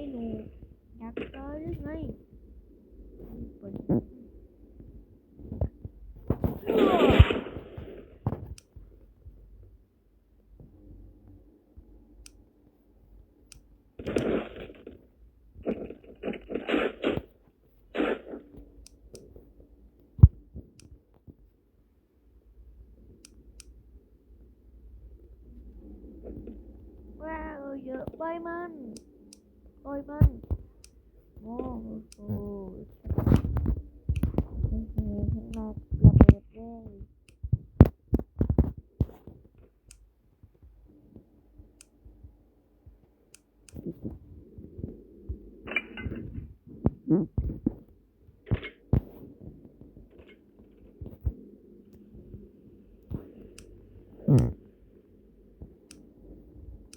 ಏನು ಡಾಕ್ಟರ್ ನೈ Wow, you're a playman. อะไปมันปล่อยมันโอ้โหโอ้โหข้างนอกระเบิดเลย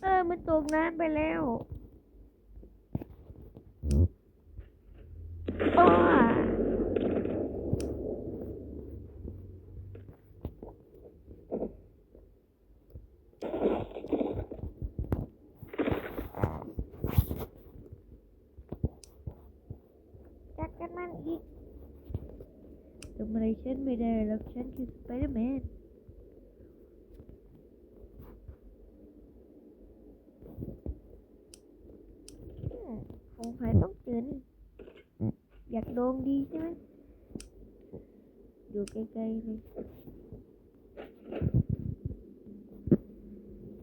เออมันตกน้ำไปแล้วอ้าจัดกันมันอีก ทำอะไรฉันไม่ได้หรอกฉันคือสไปเดอร์แมนอืมสงสัยต้องเจอนี่อยากโดงดีใช่ไหมอยู่ไกลๆเลย